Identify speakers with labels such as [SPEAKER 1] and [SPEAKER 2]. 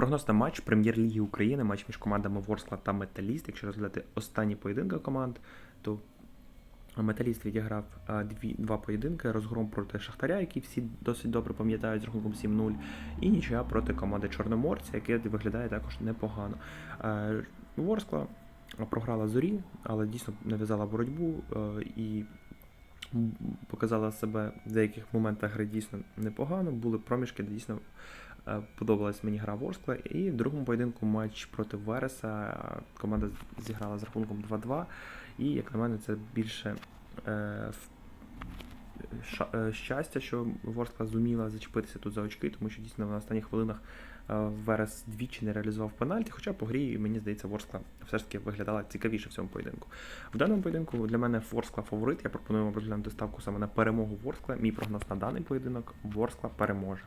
[SPEAKER 1] Прогноз на матч Прем'єр-ліги України, матч між командами Ворскла та Металіст. Якщо розглядати останні поєдинки команд, то Металіст відіграв дві, два поєдинки: розгром проти Шахтаря, який всі досить добре пам'ятають з рахунком 7-0, і нічия проти команди Чорноморця, яке виглядає також непогано. Ворскла програла зорі, але дійсно нав'язала боротьбу і показала себе в деяких моментах гри дійсно непогано. Були проміжки, де дійсно е, подобалась мені гра Ворскла. І в другому поєдинку матч проти Вереса команда зіграла з рахунком 2-2. І, як на мене, це більше е, в- щастя, що Ворскла зуміла зачепитися тут за очки, тому що дійсно на останніх хвилинах е, Верес двічі не реалізував пенальті, хоча по грі, мені здається, Ворскла все ж таки виглядала цікавіше в цьому поєдинку. В даному поєдинку для мене Ворскла фаворит. Я пропоную вам розглянути ставку саме на перемогу Ворскла. Мій прогноз на даний поєдинок Ворскла переможе.